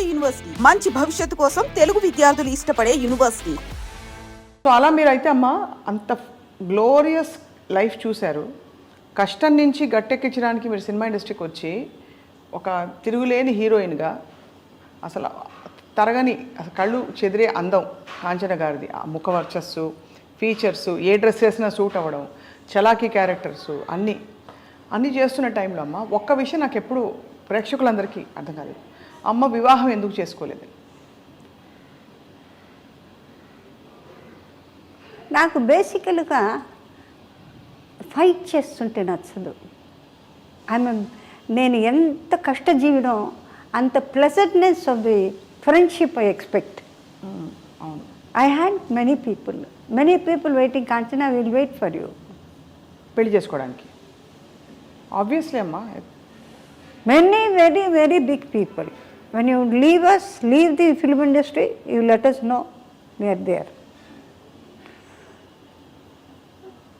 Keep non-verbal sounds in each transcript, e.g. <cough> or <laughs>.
నాడు యూనివర్సిటీ. మంచి భవిష్యత్తు కోసం తెలుగు విద్యార్థులు ఇష్టపడే యూనివర్సిటీ. సో అలా మీరైతే అమ్మ అంత గ్లోరియస్ లైఫ్ చూశారు. కష్టం నుంచి గట్టెక్కించడానికి మీరు సినిమా ఇండస్ట్రీకి వచ్చి ఒక తిరుగులేని హీరోయిన్గా అసలు తరగని అసలు కళ్ళు చెదిరే అందం కాంచన గారిది. ఆ ముఖ వర్చస్సు ఫీచర్స్ ఏ డ్రెస్ వేసినా సూట్ అవ్వడం చలాకీ క్యారెక్టర్స్ అన్నీ అన్నీ చేస్తున్న టైంలో అమ్మ ఒక్క విషయం నాకు ఎప్పుడు ప్రేక్షకులందరికీ అర్థం కాలేదు. అమ్మ వివాహం ఎందుకు చేసుకోలేదు? నాకు బేసికల్గా ఫైట్ చేస్తుంటే నచ్చదు. ఆమె నేను ఎంత కష్టజీవినో అంత pleasantness of the friendship I expect. అవును. I had many people. Many people waiting. Kanchana will wait for you. పెళ్ళి చేసుకోవడానికి. ఆబ్వియస్లీ అమ్మా. Many very very big people. When you leave us leave the film industry you let us know we're there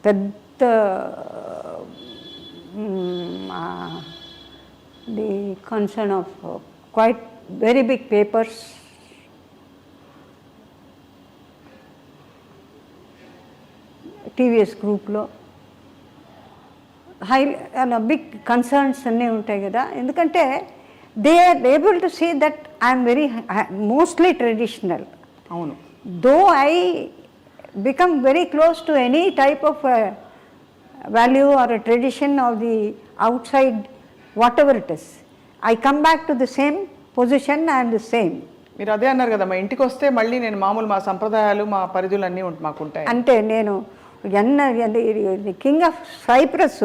పెద్ద the concern of quite very big papers TVS గ్రూప్లో high big concerns అన్నీ ఉంటాయి కదా. ఎందుకంటే they are able to see that I'm very mostly traditional అవును. Though I become very close to any type of value or tradition of the outside whatever it is I come back to the same position and the same మీరు అదే అన్నారు కదా మా ఇంటికి వస్తే మళ్ళీ నేను మామూలు మా సంప్రదాయాలు మా పరిధులు అన్నీ మాకు ఉంటాయి అంటే నేను ఎన్న కింగ్ ఆఫ్ సైప్రస్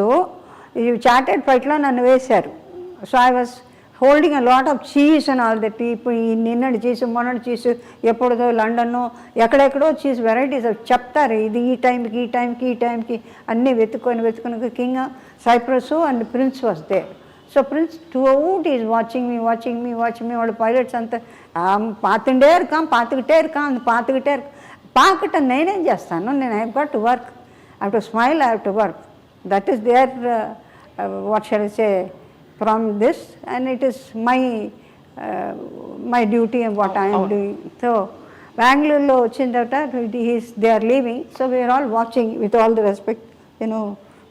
ఈ చార్టెడ్ ఫైట్లో నన్ను వేశారు. So I was holding lot of cheese and all that ఇప్పుడు నిన్నటి చీజ్ మొన్నటి చీజ్ ఎప్పుడుదో లండన్ ఎక్కడెక్కడో చీజ్ వెరైటీస్ చెప్తారు. ఇది ఈ టైంకి ఈ టైంకి ఈ టైంకి అన్నీ వెతుక్కొని వెతుకొని కింగ్ సైప్రస్ అండ్ ప్రిన్స్ వస్తే so prince too out is watching me watching me watching me వాళ్ళు పైలట్స్ అంతా పాతుండే ఇరుకాం పాతుకుంటే ఇరుకాం అంత పాకట నేనేం చేస్తాను? నేను I got to work I to smile I to work that is there what shall say from this and it is my my duty what I'm doing so బెంగళూరులో వచ్చిన తర్వాత he's they are leaving so we're all watching with all the respect you know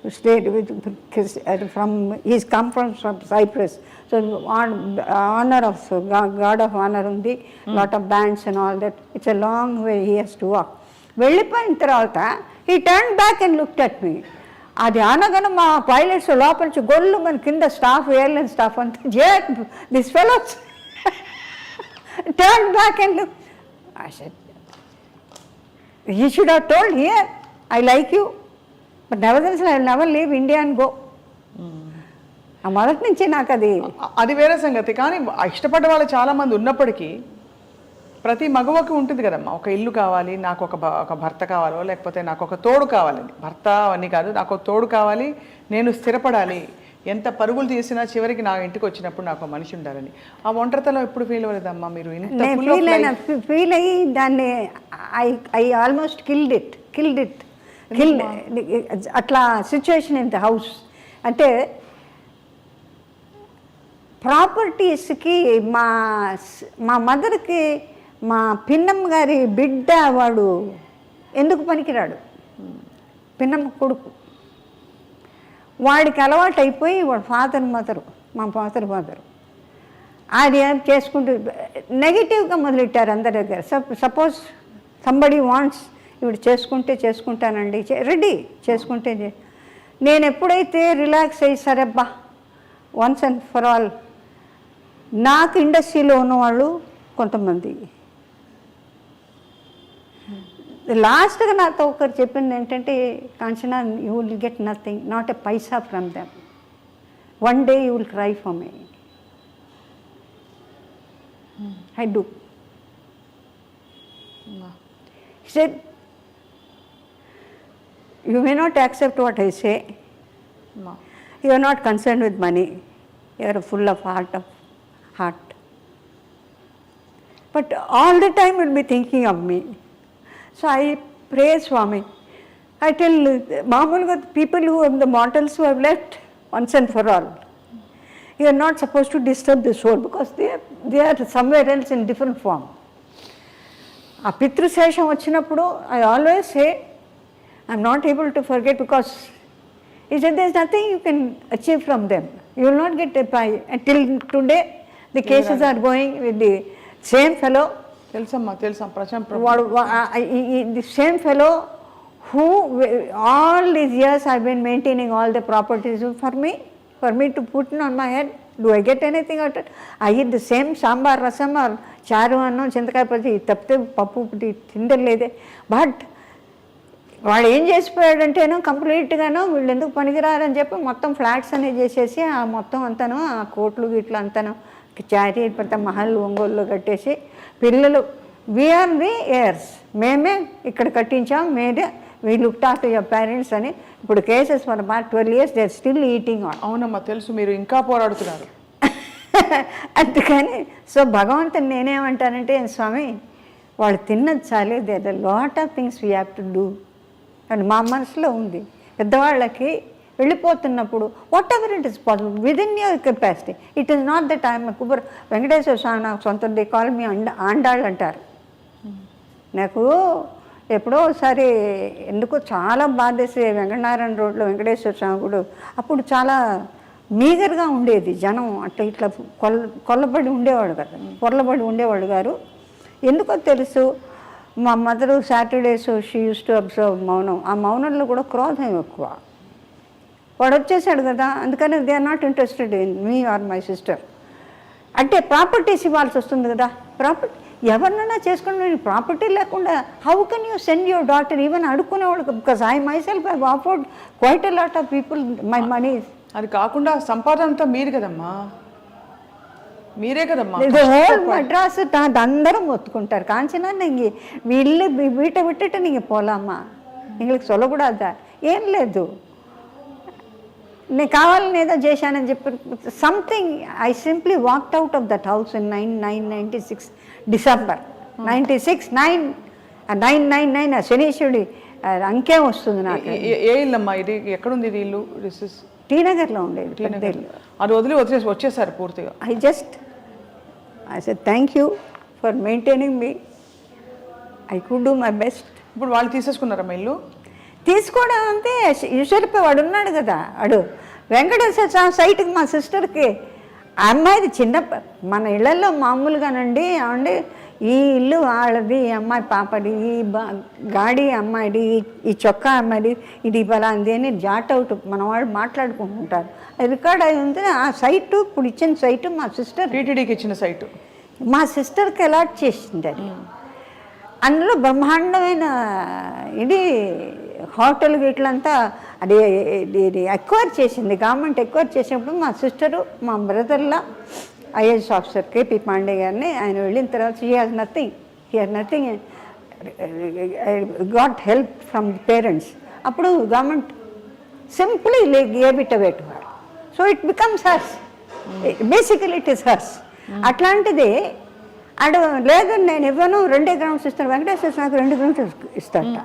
stayed with his, uh, from he's come from, from Cyprus. So on, honor of so God, God of honor ఉంది lot of bands and all that. It's a long way he has to walk. వెళ్ళిపోయిన తర్వాత he turned back and looked at me. అది అనగానే మా pilots లోపల నుంచి గొల్లు మన కింద స్టాఫ్ ఎయిర్లైన్ స్టాఫ్ అంతా జే this fellows turn back and look I said, he should have told here, I like you. But nevertheless, I will never leave India and go. మొదటి నుంచి నాకు అది అది వేరే సంగతి కానీ ఇష్టపడ్డ వాళ్ళు చాలా మంది ఉన్నప్పటికీ ప్రతి మగవకి ఉంటుంది కదమ్మా. ఒక ఇల్లు కావాలి నాకు ఒక ఒక భర్త కావాలో లేకపోతే నాకు ఒక తోడు కావాలని. భర్త అవన్నీ కాదు నాకు ఒక తోడు కావాలి నేను స్థిరపడాలి. ఎంత పరుగులు తీసినా చివరికి నా ఇంటికి వచ్చినప్పుడు నాకు ఒక మనిషి ఉండాలని. ఆ ఒంటరితనం ఎప్పుడు ఫీల్ అవ్వలేదమ్మా. మీరు ఫీల్ అయిన. ఫీల్ అయ్యి దాన్ని I I almost killed it killed it killed అట్లా సిచ్యువేషన్ ఇన్ ద హౌస్ అంటే ప్రాపర్టీస్కి మా మా మదర్కి మా పిన్నమ్మ గారి బిడ్డ వాడు ఎందుకు పనికిరాడు? పిన్నమ్మ కొడుకు. వాడికి అలవాటు అయిపోయి వాడు ఫాదర్ మదరు మా ఫాదర్ మదరు అది చేసుకుంటూ నెగిటివ్గా మొదలెట్టారు అందరి దగ్గర. సప్ సపోజ్ సంబడి వాంట్స్ ఇప్పుడు చేసుకుంటే చేసుకుంటానండి రెడీ చేసుకుంటే నేను ఎప్పుడైతే రిలాక్స్ అయ్యి సరేబ్బా వన్స్ అండ్ ఫర్ ఆల్ నాకు ఇండస్ట్రీలో ఉన్నవాళ్ళు కొంతమంది. లాస్ట్గా నాతో ఒకరు చెప్పింది ఏంటంటే Kanchana you will get nothing not a paisa from them one day you will cry for me I do. He said, You may not accept what I say. అమ్మా. You are not concerned with money. You are full of heart of heart. But all the time you'll be thinking of me. So I pray Swami. I tell మామూలుగా people who have the mortals who have left once and for all. You are not suppose to disturb the soul because they they are somewhere else in different form ఆ పితృశేషం వచ్చినప్పుడు I always say I'm not able to forget because he said there's nothing you can achieve from them you will not get a pie till today the cases are going with the same fellow తెలుసమ్మా తెలుసా? ప్రశాంత్ వాడు the same fellow who all these years I been maintaining all the properties for me for me to put on my head. Do I get anything at I it the same sambar rasam or చారు అన్నం చింతకాయ పచ్చి తప్పితే పప్పు పుట్టి తిండలేదే but వాడు ఏం చేసిపోయాడంటేనో కంప్లీట్గాను వీళ్ళు ఎందుకు పనికిరారని చెప్పి మొత్తం ఫ్లాట్స్ అనేవి చేసేసి ఆ మొత్తం అంతాను ఆ కోట్లు గిట్లు అంతాను చారీ పెద్ద మహల్ ఒంగోలు కట్టేసి పిల్లలు వీఆర్ ది ఇయర్స్ మేమే ఇక్కడ కట్టించాం మేమే we look to your parents అని ఇప్పుడు cases for about twelve years they still eating on అవునమ్మా తెలుసు మీరు ఇంకా పోరాడుతున్నారు. <laughs> అందుకని సో భగవంతుని నేనేమంటానంటే స్వామి వాళ్ళు తిన్నది చాలే there lot of things we have to do అని మా మనసులో ఉంది. పెద్దవాళ్ళకి వెళ్ళిపోతున్నప్పుడు whatever it is possible with in your capacity it is not that I'm Kuber Venkateswara Swami నాకు సొంత దే కాల్ మీ అండ ఆండాళ్ళు అంటారు. నాకు ఎప్పుడో ఒకసారి ఎందుకో చాలా బాధేసి వెంకటనారాయణ రోడ్లో వెంకటేశ్వర స్వామి గుడు అప్పుడు చాలా మీగర్గా ఉండేది జనం అట్లా ఇట్లా కొల్ల కొల్లబడి ఉండేవాడు కదా కొల్లబడి ఉండేవాడు గారు. ఎందుకో తెలుసు మా mother Saturdays she uses to observe మౌనం ఆ మౌనంలో కూడా క్రోధం ఎక్కువ. వాడు వచ్చేసాడు కదా అందుకని they are not interested in me or my sister అంటే ప్రాపర్టీస్ ఇవ్వాల్సి వస్తుంది కదా ప్రాపర్టీ ఎవరినైనా చేసుకుని ప్రాపర్టీ లేకుండా how can you send your daughter even అడుక్కునేవాడు because I myself I afford quite lot of people my money అది కాకుండా సంపాదన అంతా మీరు కదమ్మా. మీరే కదమ్మా. హోల్ మడ్రాస్ అందరం ఒత్తుకుంటారు. కాంచినా నీ వీళ్ళు వీట విట్టుట నీకు పోలామా నీకు సొలకూడదా ఏం లేదు. నేను కావాలని ఏదో చేశానని చెప్పి something I simply walked out of that house in nine nine ninety six December ninety six nine nine nine nine శనీశ్వరుడి అంకే వస్తుంది నాకు. ఏ- ఇల్లమ్మా ఇది? ఎక్కడుంది ఇది ఇల్లు? దిస్ ఇస్ టీ నగర్లో ఉండేది అది వదిలి వచ్చేసి వచ్చేసారు పూర్తిగా. I just, I said, thank you for maintaining me. I could do my best. ఇప్పుడు వాళ్ళు తీసేసుకున్నారమ్మా ఇల్లు? తీసుకోవడం అంటే ఈశ్వరిపై వాడు ఉన్నాడు కదా. వాడు వెంకటేశ్వర స్వామి సైట్కి మా సిస్టర్కి ఆ అమ్మాయిది చిన్న మన ఇళ్ళలో మామూలుగానండి ఏమండి ఈ ఇల్లు వాళ్ళది ఈ అమ్మాయి పాపది ఈ బా- గాడి అమ్మాయిది ఈ- చొక్కా అమ్మాయిది ఇది బలాంది అని జాట్ అవుట్ మన వాళ్ళు మాట్లాడుకుంటుంటారు అది రికార్డ్ అయి ఉంది ఆ సైటు ఇప్పుడు ఇచ్చిన సైటు మా సిస్టర్ టీటీడీకి ఇచ్చిన సైటు. మా సిస్టర్కి అలాట్ చేసింది అది. అందులో బ్రహ్మాండమైన ఇది హోటల్ వీటిలంతా అది ఇది- ఎక్వైర్ చేసింది. గవర్నమెంట్ ఎక్వైర్ చేసినప్పుడు మా సిస్టరు మా బ్రదర్లా ఐఏఎస్ ఆఫీసర్ కేపీ పాండే గారిని ఆయన వెళ్ళిన తర్వాత he has nothing he has nothing got help from the parents అప్పుడు government simply gave it away to her so it becomes hers basically it is hers అట్లాంటిది అడు లేదు నేను ఇవ్వను రెండే గ్రౌండ్స్ ఇస్తాను. వెంకటేశ్వర స్వామికి రెండు గ్రౌండ్స్ ఇస్తాట